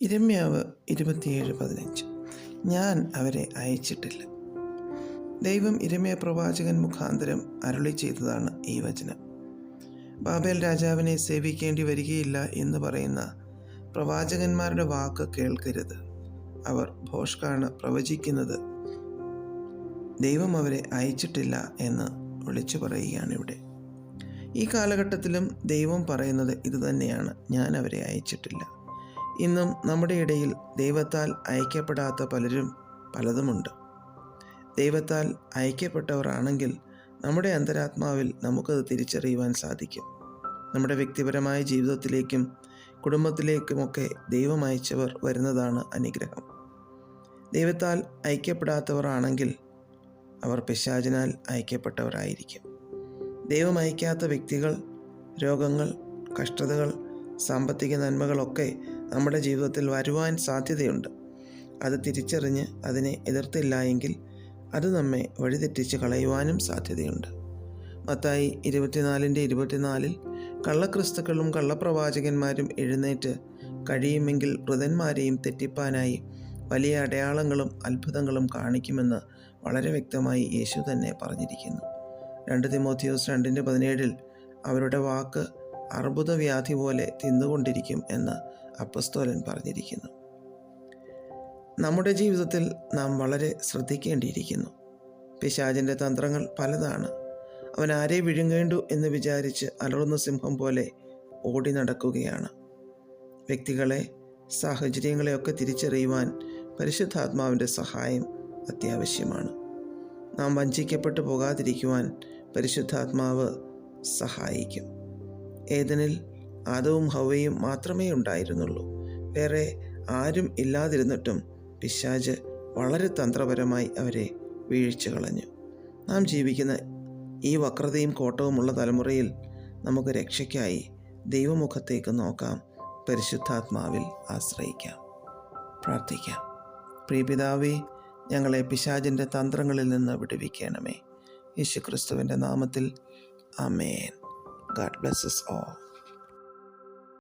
ഇരമ്യാവ് ഇരുപത്തിയേഴ് പതിനഞ്ച്. ഞാൻ അവരെ അയച്ചിട്ടില്ല. ദൈവം ഇരമ്യ പ്രവാചകൻ മുഖാന്തരം അരുളി ചെയ്തതാണ് ഈ വചനം. ബാബേൽ രാജാവിനെ സേവിക്കേണ്ടി വരികയില്ല എന്ന് പറയുന്ന പ്രവാചകന്മാരുടെ വാക്ക് കേൾക്കരുത്. അവർ ഭോഷ്കാണ് പ്രവചിക്കുന്നത്. ദൈവം അവരെ അയച്ചിട്ടില്ല എന്ന് വിളിച്ചു പറയുകയാണ് ഇവിടെ ഈ കാലഘട്ടത്തിലും ദൈവം പറയുന്നത് ഇതുതന്നെയാണ്. ഞാൻ അവരെ അയച്ചിട്ടില്ല. ഇന്നും നമ്മുടെ ഇടയിൽ ദൈവത്താൽ അയക്കപ്പെടാത്ത പലരും പലതുമുണ്ട്. ദൈവത്താൽ അയക്കപ്പെട്ടവരാണെങ്കിൽ നമ്മുടെ അന്തരാത്മാവിൽ നമുക്കത് തിരിച്ചറിയുവാൻ സാധിക്കും. നമ്മുടെ വ്യക്തിപരമായ ജീവിതത്തിലേക്കും കുടുംബത്തിലേക്കുമൊക്കെ ദൈവം അയച്ചവർ വരുന്നതാണ് അനുഗ്രഹം. ദൈവത്താൽ ഐക്യപ്പെടാത്തവർ ആണെങ്കിൽ അവർ പിശാചിനാൽ ഐക്യപ്പെട്ടവരായിരിക്കും ദൈവം അയക്കാത്ത വ്യക്തികൾ രോഗങ്ങൾ കഷ്ടതകൾ സാമ്പത്തിക നന്മകളൊക്കെ നമ്മുടെ ജീവിതത്തിൽ വരുവാൻ സാധ്യതയുണ്ട്. അത് തിരിച്ചറിഞ്ഞ് അതിനെ എതിർത്തില്ല എങ്കിൽ അത് നമ്മെ വഴിതെറ്റിച്ച് കളയുവാനും സാധ്യതയുണ്ട്. മത്തായി ഇരുപത്തിനാലിന്റെ ഇരുപത്തിനാലിൽ കള്ളക്രിസ്തുക്കളും കള്ളപ്രവാചകന്മാരും എഴുന്നേറ്റ് കഴിയുമെങ്കിൽ വൃതന്മാരെയും തെറ്റിപ്പാനായി വലിയ അടയാളങ്ങളും അത്ഭുതങ്ങളും കാണിക്കുമെന്ന് വളരെ വ്യക്തമായി യേശു തന്നെ പറഞ്ഞിരിക്കുന്നു. രണ്ട് തിമോത്തിയോസ് രണ്ടിന്റെ പതിനേഴിൽ അവരുടെ വാക്ക് അർബുദവ്യാധി പോലെ തിന്നുകൊണ്ടിരിക്കും എന്ന് അപ്പസ്തോലൻ പറഞ്ഞിരിക്കുന്നു. നമ്മുടെ ജീവിതത്തിൽ നാം വളരെ ശ്രദ്ധിക്കേണ്ടിയിരിക്കുന്നു. പിശാചിന്റെ തന്ത്രങ്ങൾ പലതാണ്. അവൻ ആരെ വിഴുങ്ങേണ്ടു എന്ന് വിചാരിച്ച് അലറുന്ന സിംഹം പോലെ ഓടി നടക്കുകയാണ്. വ്യക്തികളെ സാഹചര്യങ്ങളെയൊക്കെ തിരിച്ചറിയുവാൻ പരിശുദ്ധാത്മാവിന്റെ സഹായം അത്യാവശ്യമാണ്. നാം വഞ്ചിക്കപ്പെട്ടു പോകാതിരിക്കുവാൻ പരിശുദ്ധാത്മാവ് സഹായിക്കും. ഏതനിൽ ആദവും ഹവയും മാത്രമേ ഉണ്ടായിരുന്നുള്ളൂ. വേറെ ആരും ഇല്ലാതിരുന്നിട്ടും പിശാജ് വളരെ തന്ത്രപരമായി അവരെ വീഴ്ച കളഞ്ഞു. നാം ജീവിക്കുന്ന ഈ വക്രതയും കോട്ടവുമുള്ള തലമുറയിൽ നമുക്ക് രക്ഷയ്ക്കായി ദൈവമുഖത്തേക്ക് നോക്കാം പരിശുദ്ധാത്മാവിൽ ആശ്രയിക്കാം. പ്രാർത്ഥിക്കാം. പ്രിയപിതാവേ ഞങ്ങളെ പിശാചിന്റെ തന്ത്രങ്ങളിൽ നിന്ന് വിടുവിക്കണമേ. യേശുക്രിസ്തുവിന്റെ നാമത്തിൽ. അമേൻ God bless us all.